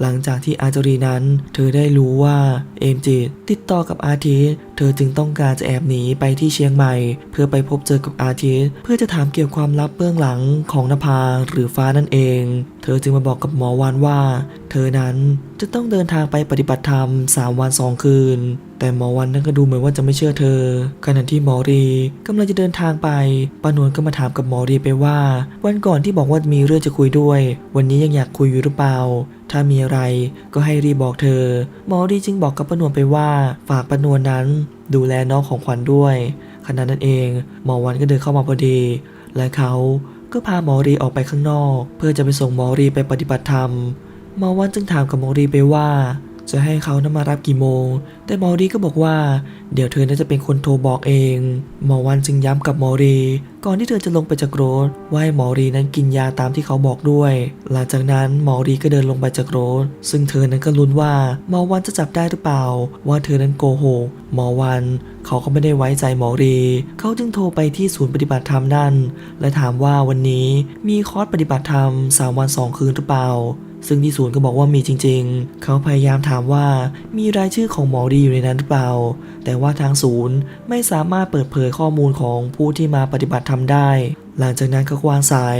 หลังจากที่อาจารีนั้น เธอได้รู้ว่าเอมจิตติดต่อกับอาทิตย์ เธอจึงต้องการจะแอบหนีไปที่เชียงใหม่ เพื่อไปพบเจอกับอาทิตย์ เพื่อจะถามเกี่ยวกับความลับเบื้องหลังของนภาหรือฟ้านั่นเอง เธอจึงมาบอกกับหมอวานว่า เธอนั้นจะต้องเดินทางไปปฏิบัติธรรม 3 วัน 2 คืน แต่หมอวันนั้นก็ดูเหมือนว่าจะไม่เชื่อเธอ ขณะที่หมอรีกำลังจะเดินทางไปปานวลก็มาถามกับหมอรีไปว่า วันก่อนที่บอกว่ามีเรื่องจะคุยด้วย วันนี้ยังอยากคุยอยู่หรือเปล่า ถ้ามีอะไรก็ให้รีบบอกเธอ หมอรีจึงบอกกับปานวลไปว่า ฝากปานวลนั้น ดูแลน้องของขวัญด้วยขณะนั้นเองหมอวันก็เดินเข้ามาพอดี และเขาก็พาหมอรีออกไปข้างนอก เพื่อจะไปส่งหมอรีไปปฏิบัติธรรมหมอวันจึงถามกับหมอรีไปว่า จะให้เขานำมารับกี่โมง แต่หมอรีก็บอกว่า เดี๋ยวเธอน่าจะเป็นคนโทรบอกเอง หมอวันจึงย้ำกับหมอรีก่อนที่เธอจะลงไปจากรถว่าให้หมอรีนั้นกินยาตามที่เขาบอกด้วย หลังจากนั้นหมอรีก็เดินลงไปจากรถซึ่งเธอนั้นก็ลุ้นว่าหมอวันจะจับได้หรือเปล่า ว่าเธอนั้นโกหกหมอวันเขาก็ไม่ได้ไว้ใจหมอรี เขาจึงโทรไปที่ศูนย์ปฏิบัติธรรมนั่น และถามว่าวันนี้มีคอร์สปฏิบัติธรรมสามวันสองคืนหรือเปล่า ซึ่งที่ศูนย์ก็บอกว่ามีจริง ๆ เขาพยายามถามว่ามีรายชื่อของหมอดีอยู่ในนั้นหรือเปล่า แต่ว่าทางศูนย์ไม่สามารถเปิดเผยข้อมูลของผู้ที่มาปฏิบัติธรรมได้ หลังจากนั้นก็วางสาย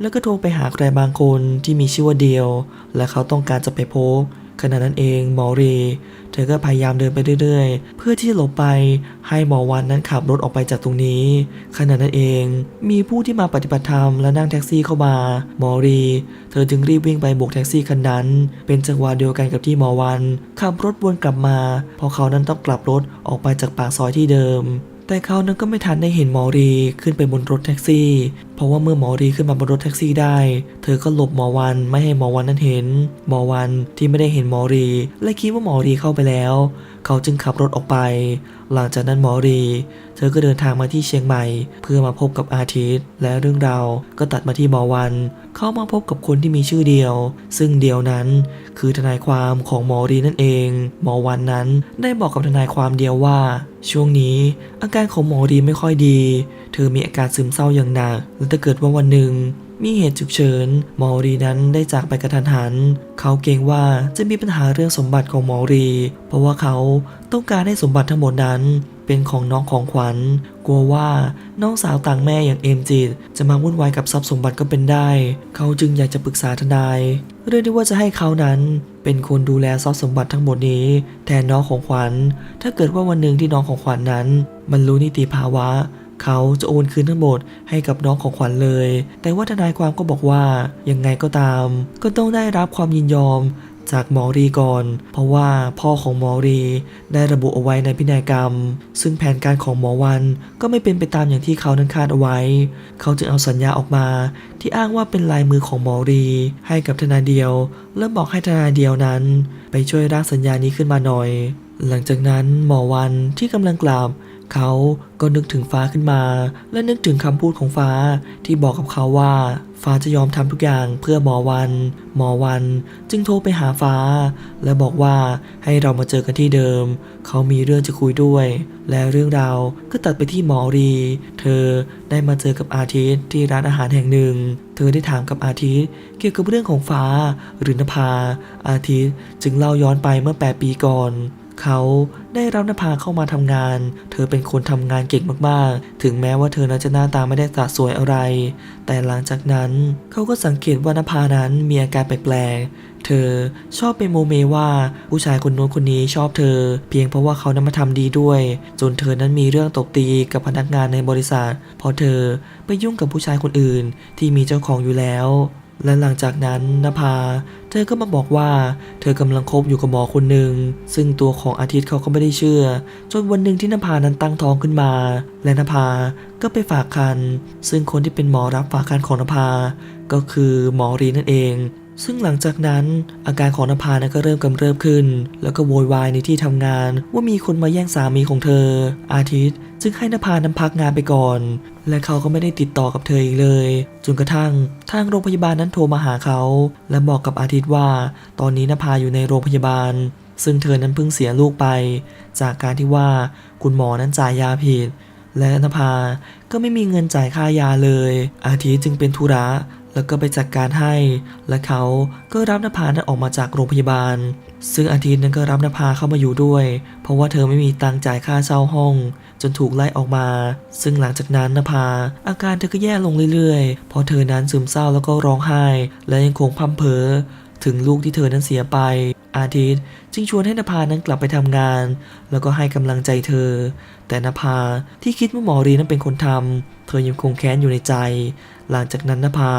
แล้วก็โทรไปหาใครบางคนที่มีชื่อว่าเดียว และเขาต้องการจะไปพบ ขณะนั้นเองหมอรี เธอก็พยายามเดินไปเรื่อยๆ เพื่อที่จะหลบไปให้หมอวันนั้นขับรถออกไปจากตรงนี้ ขณะนั้นเองมีผู้ที่มาปฏิบัติธรรมและนั่งแท็กซี่เข้ามาหมอรี เธอจึงรีบวิ่งไปโบกแท็กซี่คันนั้น เป็นจังหวะเดียวกันกับที่หมอวันขับรถวนกลับมาพราะเขานั้นต้องกลับรถออกไปจากปากซอยที่เดิม แต่เขานั้นก็ไม่ทันได้เห็นหมอรีขึ้นไปบนรถแท็กซี่ เพราะว่าเมื่อหมอรีขึ้นมาบนรถแท็กซี่ได้ เธอก็หลบหมอวันไม่ให้หมอวันนั้นเห็น หมอวันที่ไม่ได้เห็นหมอรี และคิดว่าหมอรีเข้าไปแล้ว เขาจึงขับรถออกไป หลังจากนั้นหมอรี เธอก็เดินทางมาที่เชียงใหม่ เพื่อมาพบกับอาทิตย์ และเรื่องราวก็ตัดมาที่หมอวัน เขามาพบกับคนที่มีชื่อเดียว ซึ่งเดียวนั้น คือทนายความของหมอรีนั่นเองหมอวันนั้นได้บอกกับทนายความเดียวว่า ช่วงนี้อาการของหมอรีไม่ค่อยดี เธอมีอาการซึมเศร้าอย่างหนักและถ้าเกิดว่าวันหนึ่งมีเหตุฉุกเฉินหมอรีนั้นได้จากไปกระทันหัน เขาเกรงว่าจะมีปัญหาเรื่องสมบัติของหมอรี เพราะว่าเขาต้องการให้สมบัติทั้งหมดนั้น เป็นของน้องของขวัญ กลัวว่าน้องสาวต่างแม่อย่างเอมจิต จะมาวุ่นวายกับทรัพย์สมบัติก็เป็นได้ เขาจึงอยากจะปรึกษาทนายเรื่องที่ว่าจะให้เขานั้นเป็นคนดูแลทรัพย์สมบัติทั้งหมดนี้ แทนน้องของขวัญ ถ้าเกิดว่าวันหนึ่งที่น้องของขวัญนั้นบรรลุนิติภาวะ เขาจะโอนคืนทั้งหมดให้กับน้องของขวัญเลย แต่ว่าทนายความก็บอกว่ายังไงก็ตาม ก็ต้องได้รับความยินยอม จากหมอรีก่อน เพราะว่าพ่อของหมอรีได้ระบุเอาไว้ในพินัยกรรม ซึ่งแผนการของหมอวันก็ไม่เป็นไปตามอย่างที่เขานั้นคาดเอาไว้ เขาจึงเอาสัญญาออกมา ที่อ้างว่าเป็นลายมือของหมอรีให้กับทนายเดียวและบอกให้ทนายเดียวนั้น ไปช่วยร่างสัญญานี้ขึ้นมาหน่อย หลังจากนั้นหมอวันที่กำลังกลับ เขาก็นึกถึงฟ้าขึ้นมา และนึกถึงคำพูดของฟ้าที่บอกกับเขาว่า ฟ้าจะยอมทำทุกอย่างเพื่อหมอวัน หมอวัน จึงโทรไปหาฟ้า และบอกว่าให้เรามาเจอกันที่เดิม เขามีเรื่องจะคุยด้วย และเรื่องราวก็ตัดไปที่หมอรี เธอได้มาเจอกับอาทิตย์ที่ร้านอาหารแห่งหนึ่ง เธอได้ถามกับอาทิตย์เกี่ยวกับเรื่องของฟ้าหรือนภา อาทิตย์จึงเล่าย้อนไปเมื่อ 8 ปีก่อน เขาได้รับนภาเข้ามาทำงาน เธอเป็นคนทำงานเก่งมากๆ ถึงแม้ว่าเธอนั้นจะหน้าตาไม่ได้สะสวยอะไร แต่หลังจากนั้นเขาก็สังเกตว่านภานั้นมีอาการแปลกๆ เธอชอบไปโมเมว่าผู้ชายคนโน้นคนนี้ชอบเธอ เพียงเพราะว่าเขานั้นมาทำดีด้วย จนเธอนั้นมีเรื่องตบตีกับพนักงานในบริษัทพราะเธอไปยุ่งกับผู้ชายคนอื่นที่มีเจ้าของอยู่แล้ว และหลังจากนั้นนภา เธอก็มาบอกว่า เธอกำลังคบอยู่กับหมอคนหนึ่ง ซึ่งตัวของอาทิตย์เขาก็ไม่ได้เชื่อ จนวันหนึ่งที่นภานั้นตั้งท้องขึ้นมา และนภาก็ไปฝากคัน ซึ่งคนที่เป็นหมอรับฝากคันของนภา ก็คือหมอรีนั่นเอง ซึ่งหลังจากนั้นอาการของนภานะก็เริ่มกำเริบขึ้น แล้วก็โวยวายในที่ทำงานว่ามีคนมาแย่งสามีของเธอ อาทิตย์จึงให้นภานั้นพักงานไปก่อน และเขาก็ไม่ได้ติดต่อกับเธออีกเลย จนกระทั่งทางโรงพยาบาลนั้นโทรมาหาเขา และบอกกับอาทิตย์ว่า ตอนนี้นภาอยู่ในโรงพยาบาล ซึ่งเธอนั้นเพิ่งเสียลูกไป จากการที่ว่าคุณหมอนั้นจ่ายยาผิดและนภาก็ไม่มีเงินจ่ายค่ายาเลย อาทิตย์จึงเป็นธุระ แล้วก็ไปจัดการให้ และเขาก็รับนภานั้นออกมาจากโรงพยาบาล ซึ่งอาทิตย์นั้นก็รับนภาเข้ามาอยู่ด้วย เพราะว่าเธอไม่มีตังจ่ายค่าเช่าห้อง จนถูกไล่ออกมา ซึ่งหลังจากนั้นนภา อาการเธอก็แย่ลงเรื่อยๆ เพราะเธอนั้นซึมเศร้าแล้วก็ร้องไห้ และยังคงพร่ำเพ้อถึงลูกที่เธอนั้นเสียไป อาทิตย์จึงชวนให้นภานั้นกลับไปทำงาน แล้วก็ให้กำลังใจเธอ แต่นภาที่คิดว่าหมอรีนั้นเป็นคนทำเธอยังคงแค้นอยู่ในใจ หลังจากนั้นนภา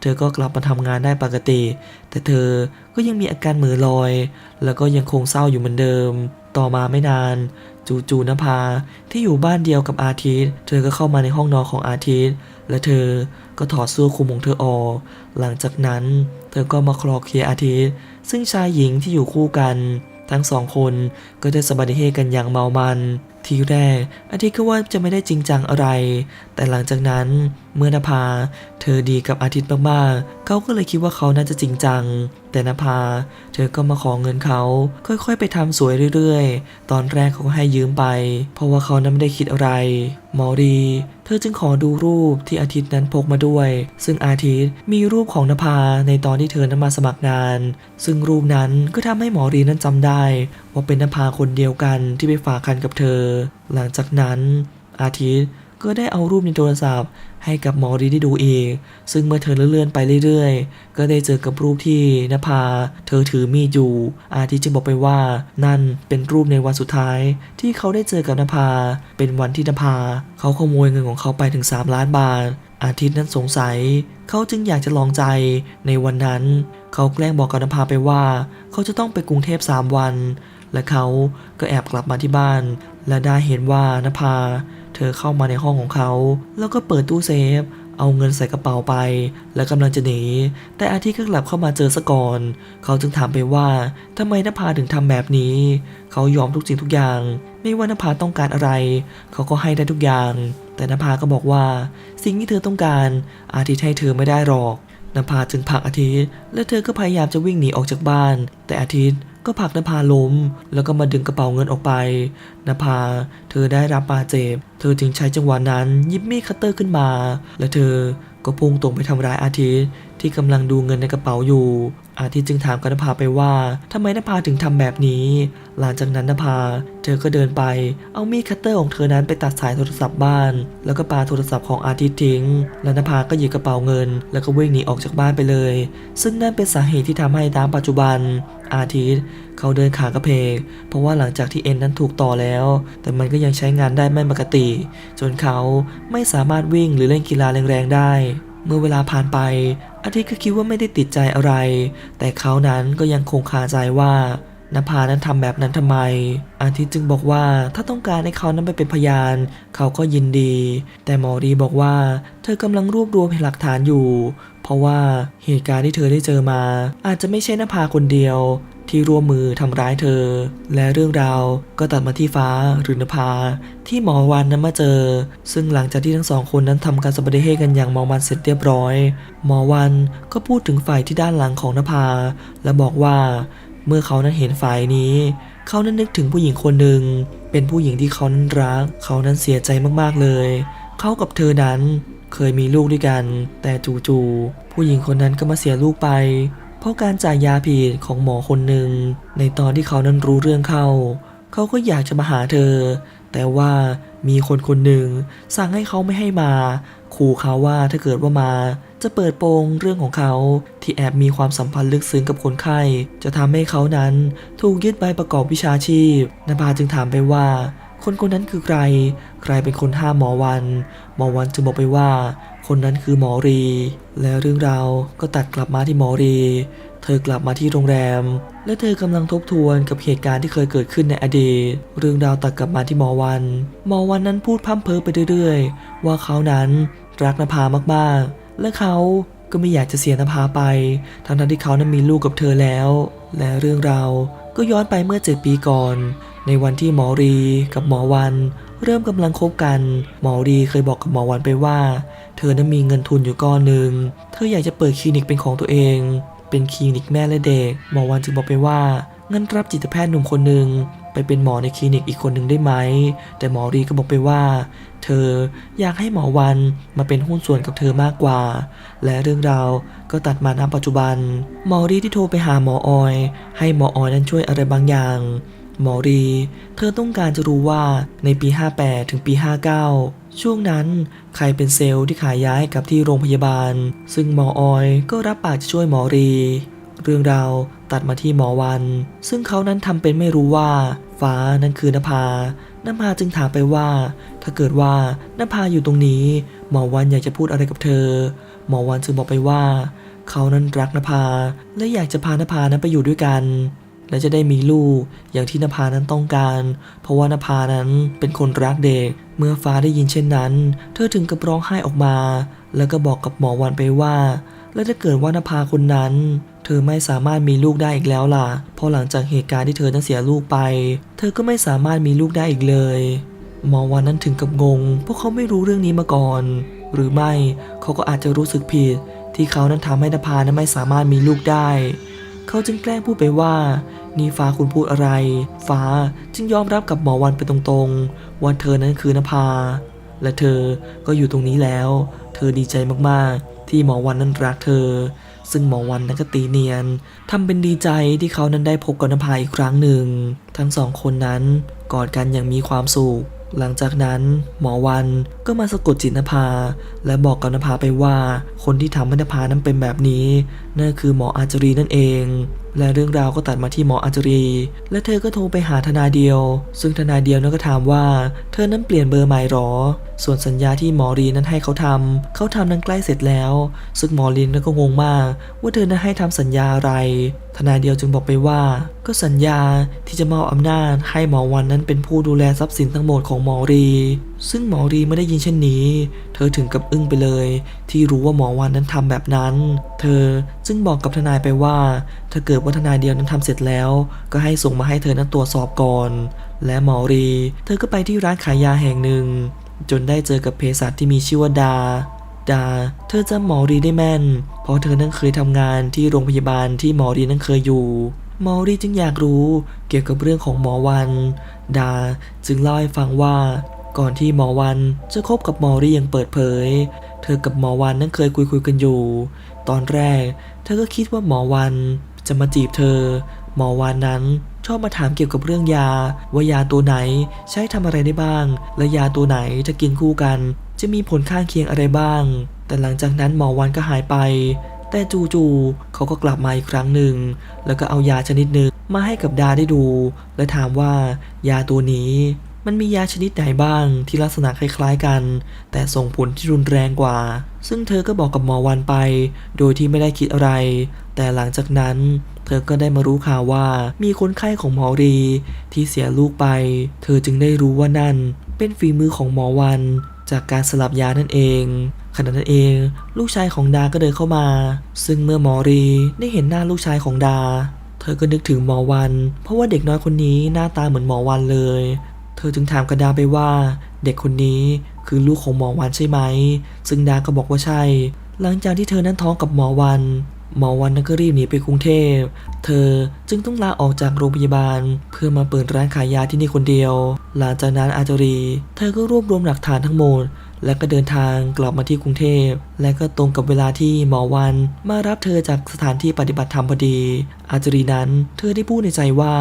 เธอก็กลับมาทำงานได้ปกติ แต่เธอก็ยังมีอาการเหมือลอย แล้วก็ยังคงเศร้าอยู่เหมือนเดิม ต่อมาไม่นาน จูจูนภาที่อยู่บ้านเดียวกับอาทิตย์ เธอก็เข้ามาในห้องนอนของอาทิตย์ และเธอก็ถอดเสื้อคลุมของเธอออก หลังจากนั้น เธอก็มาคลอเคลียอาทิตย์ ซึ่งชายหญิงที่อยู่คู่กัน ทั้งสองคนก็ได้สบัดิเหตุกันอย่างเมามัน ทีแรกอาทิตย์ก็ว่าจะไม่ได้จริงจังอะไร แต่หลังจากนั้นเมื่อนภา เธอดีกับอาทิตย์มากๆ เขาก็เลยคิดว่าเขาน่าจะจริงจัง แต่นภา เธอก็มาขอเงินเขา ค่อยๆ ไปทำสวยเรื่อยๆ ตอนแรกเขาก็ให้ยืมไป เพราะว่าเขานั้นไม่ได้คิดอะไรมอดีเธอจึงขอดูรูปที่อาทิตย์นั้นพกมาด้วย ซึ่งอาทิตย์มีรูปของนภาในตอนที่เธอนั้นมาสมัครงาน ซึ่งรูปนั้นก็ทำให้หมอรีนั้นจำได้ ว่าเป็นนภาคนเดียวกันที่ไปฝากคันกับเธอ หลังจากนั้น อาทิตย์ก็ได้เอารูปในโทรศัพท์ ให้กับหมอรีได้ดูอีก ซึ่งเมื่อเธอเลื่อนๆไปเรื่อยๆ ก็ได้เจอกับรูปที่นภา เธอถือมีดอยู่ อาทิตย์จึงบอกไปว่า นั่นเป็นรูปในวันสุดท้าย ที่เขาได้เจอกับนภา เป็นวันที่นภา เขาขโมยเงินของเขาไปถึง 3 ล้านบาท อาทิตย์นั้นสงสัย เขาจึงอยากจะลองใจในวันนั้น เขาแกล้งบอกกับนภาไปว่า เขาจะต้องไปกรุงเทพ3วัน และเขาก็แอบกลับมาที่บ้าน และได้เห็นว่านภา เธอเข้ามาในห้องของเขา แล้วก็เปิดตู้เซฟ เอาเงินใส่กระเป๋าไป และกำลังจะหนี แต่อาทิตย์ก็กลับเข้ามาเจอซะก่อน เขาจึงถามไปว่าทำไมนภาถึงทำแบบนี้ เขายอมทุกสิ่งทุกอย่าง ไม่ว่านภาต้องการอะไร เขาก็ให้ได้ทุกอย่าง แต่นภาก็บอกว่า สิ่งที่เธอต้องการ อาทิตย์ให้เธอไม่ได้หรอกนภาจึงผลักอาทิตย์ และเธอก็พยายามจะวิ่งหนีออกจากบ้าน แต่อาทิตย์ ก็ผลักนภาล้ม แล้วก็มาดึงกระเป๋าเงินออกไปนภาเธอได้รับบาดเจ็บ เธอจึงใช้จังหวะนั้นยิบมีดคัตเตอร์ขึ้นมา และเธอก็พุ่งตรงไปทำร้ายอาทิตย์ที่กำลังดูเงินในกระเป๋าอยู่ อาทิตย์จึงถามกนภาไปว่าทำไมนภาถึงทำแบบนี้ หลังจากนั้นนภา เธอก็เดินไปเอามีดคัตเตอร์ของเธอนั้นไปตัดสายโทรศัพท์บ้าน แล้วก็ปาโทรศัพท์ของอาทิตย์ทิ้ง และนภาก็หยิบกระเป๋าเงิน แล้วก็วิ่งหนีออกจากบ้านไปเลย ซึ่งนั่นเป็นสาเหตุที่ทำให้ตามปัจจุบัน อาทิตย์ เขาเดินขากระเพก เพราะว่าหลังจากที่เอ็นนั้นถูกต่อแล้ว แต่มันก็ยังใช้งานได้ไม่ปกติ จนเขาไม่สามารถวิ่งหรือเล่นกีฬาแรงๆได้ เมื่อเวลาผ่านไป อาทิตย์ก็คิดว่าไม่ได้ติดใจอะไร แต่เขานั้นก็ยังคงคาใจว่า นภานั้นทำแบบนั้นทำไม อาทิตย์จึงบอกว่าถ้าต้องการให้เขานั้นไปเป็นพยาน เขาก็ยินดี แต่หมอรีบอกว่า เธอกำลังรวบรวมหลักฐานอยู่ เพราะว่าเหตุการณ์ที่เธอได้เจอมา อาจจะไม่ใช่นภาคนเดียว ที่ร่วมมือทำร้ายเธอ และเรื่องราวก็ตัดมาที่ฟ้าหรือนภา ที่หมอวันนั้นมาเจอ ซึ่งหลังจากที่ทั้งสองคนนั้นทำการสบดเหตุกันอย่างเมอมันเสร็จเรียบร้อย หมอวันก็พูดถึงฝ่ายที่ด้านหลังของนภา และบอกว่า เมื่อเขานั้นเห็นฝ่ายนี้ เขานั้นนึกถึงผู้หญิงคนหนึ่ง เป็นผู้หญิงที่เขานั้นรัก เขานั้นเสียใจมากๆเลย เขากับเธอนั้นเคยมีลูกด้วยกัน แต่จู่ๆผู้หญิงคนนั้นก็มาเสียลูกไป เพราะการจ่ายยาผิดของหมอคนหนึ่ง ในตอนที่เขานั้นรู้เรื่องเข้า เขาก็อยากจะมาหาเธอ แต่ว่ามีคนคนหนึ่งสั่งให้เขาไม่ให้มา ขู่เขาว่าถ้าเกิดว่ามา จะเปิดโปงเรื่องของเขาที่แอบมีความสัมพันธ์ลึกซึ้งกับคนไข้ จะทำให้เขานั้นถูกยึดใบประกอบวิชาชีพนภาจึงถามไปว่า คนคนนั้นคือใคร ใครเป็นคนห้ามหมอวัน หมอวันจึงบอกไปว่า คนนั้นคือหมอรี แล้วเรื่องราวก็ตัดกลับมาที่หมอรี เธอกลับมาที่โรงแรม และเธอกำลังทบทวนกับเหตุการณ์ที่เคยเกิดขึ้นในอดีต เรื่องราวตัดกลับมาที่หมอวัน หมอวันนั้นพูดพร่ำเพ้อไปเรื่อยๆ ว่าเขานั้นรักนภามากๆ และเขาก็ไม่อยากจะเสียนภาไป ทั้งที่เขานั้นมีลูกกับเธอแล้ว และเรื่องราวก็ย้อนไปเมื่อเจ็ดปีก่อน ในวันที่หมอรีกับหมอวัน เริ่มกำลังคบกัน หมอรีเคยบอกกับหมอวันไปว่า เธอนั้นมีเงินทุนอยู่ก้อนหนึ่ง เธออยากจะเปิดคลินิกเป็นของตัวเอง เป็นคลินิกแม่และเด็ก หมอวันจึงบอกไปว่างั้นรับจิตแพทย์หนุ่มคนหนึ่ง ไปเป็นหมอในคลินิกอีกคนหนึ่งได้ไหม แต่หมอรีก็บอกไปว่า เธออยากให้หมอวันมาเป็นหุ้นส่วนกับเธอมากกว่า และเรื่องราวก็ตัดมาณปัจจุบัน หมอรีที่โทรไปหาหมอออย ให้หมอออยนั้นช่วยอะไรบางอย่างหมอรี เธอต้องการจะรู้ว่าในปี 58 ถึงปี 59 ช่วงนั้นใครเป็นเซลล์ที่ขายย้ายกับที่โรงพยาบาล ซึ่งหมอออยก็รับปากจะช่วยหมอรี เรื่องราวตัดมาที่หมอวัน ซึ่งเขานั้นทำเป็นไม่รู้ว่า ฟ้านั้นคือนภานภาจึงถามไปว่า ถ้าเกิดว่านภาอยู่ตรงนี้ หมอวันอยากจะพูดอะไรกับเธอ หมอวันจึงบอกไปว่า เขานั้นรักนภาและอยากจะพานภานั้นไปอยู่ด้วยกัน และจะได้มีลูกอย่างที่นภานั้นต้องการ เพราะว่านภานั้นเป็นคนรักเด็ก เมื่อฟ้าได้ยินเช่นนั้น เธอถึงกับร้องไห้ออกมา แล้วก็บอกกับหมอวันไปว่า แล้วถ้าเกิดว่านภาคนนั้น เธอไม่สามารถมีลูกได้อีกแล้วล่ะ เพราะหลังจากเหตุการณ์ที่เธอนั้นเสียลูกไป เธอก็ไม่สามารถมีลูกได้อีกเลยมอวันนั้นถึงกับงงพราะเขาไม่รู้เรื่องนี้มาก่อน หรือไม่เขาก็อาจจะรู้สึกผิด ที่เขานั้นทำให้นภานั้นไม่สามารถมีลูกได้ เขาจึงแกล้งพูดไปว่า นี่ฟ้าคุณพูดอะไร ฟ้าจึงยอมรับกับหมอวันไปตรงๆ ว่าเธอนั้นคือนภา และเธอก็อยู่ตรงนี้แล้ว เธอดีใจมากๆ ที่หมอวันนั้นรักเธอ ซึ่งหมอวันนั้นก็ตีเนียนทำเป็นดีใจที่เขานั้นได้พบกับนภาอีกครั้งหนึ่ง ทั้งสองคนนั้นกอดกันอย่างมีความสุขหลังจากนั้นหมอวันก็มาสะกดจิตนภา และบอกกับนภาไปว่า คนที่ทำให้นภานั้นเป็นแบบนี้นั่นคือหมออาจรีนั่นเอง และเรื่องราวก็ตัดมาที่หมออาจรี และเธอก็โทรไปหาทนายเดียว ซึ่งทนายเดียวนั้นก็ถามว่า เธอนั้นเปลี่ยนเบอร์ใหม่หรอ ส่วนสัญญาที่หมอรีนั้นให้เขาทำเขาทำนั้นใกล้เสร็จแล้ว ซึ่งหมอรีนั้นก็งงมาก ว่าเธอนั้นให้ทำสัญญาอะไร ทนายเดียวจึงบอกไปว่า ก็สัญญาที่จะมอบอำนาจให้หมอวันนั้นเป็นผู้ดูแลทรัพย์สินทั้งหมดของหมอรี ซึ่งหมอรีไม่ได้ยินเช่นนี้ เธอถึงกับอึ้งไปเลย ที่รู้ว่าหมอวันนั้นทำแบบนั้น เธอจึงบอกกับทนายไปว่า ถ้าเกิดว่าทนายเดียวนั้นทำเสร็จแล้ว ก็ให้ส่งมาให้เธอนั้นตรวจสอบก่อน และหมอรี เธอก็ไปที่ร้านขายยาแห่งหนึ่ง จนได้เจอกับเภสัชที่มีชื่อว่าดา ดา เธอจำหมอรีได้แม่น เพราะเธอนั้นเคยทำงานที่โรงพยาบาลที่หมอรีนั้นเคยอยู่ หมอรีจึงอยากรู้เกี่ยวกับเรื่องของหมอวัน ดาจึงเล่าให้ฟังว่า ก่อนที่หมอวันจะคบกับหมอรีอย่างเปิดเผย เธอกับหมอวันนั้นเคยคุยคุยกันอยู่ ตอนแรก เธอก็คิดว่าหมอวันจะมาจีบเธอ หมอวันนั้น ชอบมาถามเกี่ยวกับเรื่องยา ว่ายาตัวไหนใช้ทำอะไรได้บ้าง และยาตัวไหนถ้ากินคู่กัน จะมีผลข้างเคียงอะไรบ้าง แต่หลังจากนั้นหมอวันก็หายไป แต่จู่ๆเขาก็กลับมาอีกครั้งหนึ่ง แล้วก็เอายาชนิดหนึ่งมาให้กับดาได้ดู และถามว่ายาตัวนี้ มันมียาชนิดไหนบ้างที่ลักษณะคล้ายๆกัน แต่ส่งผลที่รุนแรงกว่า ซึ่งเธอก็บอกกับหมอวันไป โดยที่ไม่ได้คิดอะไร แต่หลังจากนั้น เธอก็ได้มารู้ข่าวว่ามีคนไข้ของหมอรีที่เสียลูกไป เธอจึงได้รู้ว่านั่น เป็นฝีมือของหมอวันจากการสลับยานั่นเอง ขณะนั้นเอง ลูกชายของดาก็เดินเข้ามา ซึ่งเมื่อหมอรีได้เห็นหน้าลูกชายของดา เธอก็นึกถึงหมอวัน เพราะว่าเด็กน้อยคนนี้หน้าตาเหมือนหมอวันเลย เธอจึงถามกระดาไปว่า เด็กคนนี้คือลูกของหมอวันใช่ไหม ซึ่งดาก็บอกว่าใช่ หลังจากที่เธอนั้นท้องกับหมอวัน หมอวันนั้นก็รีบหนีไปกรุงเทพ เธอจึงต้องลาออกจากโรงพยาบาล เพื่อมาเปิดร้านขายยาที่นี่คนเดียว หลังจากนั้นอาจารี เธอก็รวบรวมหลักฐานทั้งหมด และก็เดินทางกลับมาที่กรุงเทพ และก็ตรงกับเวลาที่หมอวัน มารับเธอจากสถานที่ปฏิบัติธรรมพอดี อาจารีนั้น เธอได้พูดในใจว่า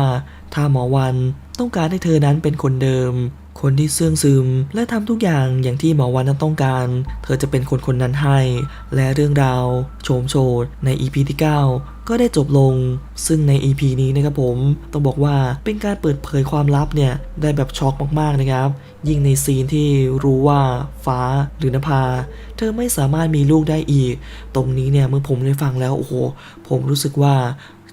ถ้าหมอวัน ต้องการให้เธอนั้นเป็นคนเดิม คนที่เสื่องซึม และทำทุกอย่างอย่างที่หมอวันนั้นต้องการ เธอจะเป็นคนคนนั้นให้ และเรื่องราวโฉมโฉดใน EP ที่ 9ก็ได้จบลง ซึ่งใน EP นี้นะครับผมต้องบอกว่าเป็นการเปิดเผยความลับเนี่ย ได้แบบช็อกมากๆนะครับ ยิ่งในซีนที่รู้ว่าฟ้าหรือนภา เธอไม่สามารถมีลูกได้อีก ตรงนี้เนี่ยเมื่อผมได้ฟังแล้ว โอ้โห ผมรู้สึกว่า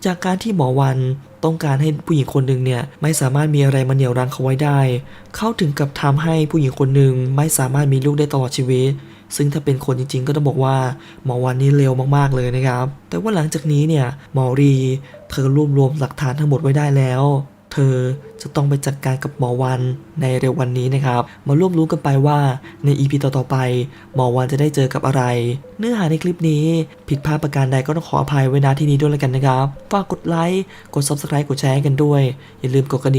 จากการที่หมอวัน ต้องการให้ผู้หญิงคนหนึ่งเนี่ยไม่สามารถมีอะไรมาเหนี่ยวรั้งเขาไว้ได้ เขาถึงกับทำให้ผู้หญิงคนหนึ่งไม่สามารถมีลูกได้ตลอดชีวิต ซึ่งถ้าเป็นคนจริงๆ ก็ต้องบอกว่าหมอวันนี้เร็วมากๆเลยนะครับ แต่ว่าหลังจากนี้เนี่ยหมอรีเธอรวบรวมหลักฐานทั้งหมดไว้ได้แล้ว เธอจะต้องไปจัดการกับหมอวันในเร็ววันนี้นะครับ มาร่วมรู้กันไปว่าใน EP ต่อๆไป หมอวันจะได้เจอกับอะไร เนื้อหาในคลิปนี้ ผิดพลาดประการใดก็ต้องขออภัยไว้ณที่นี้ด้วยแล้วกันนะครับ ฝากกดไลค์ กด Subscribe กดแชร์กันด้วย อย่าลืมกดกระดิ่ง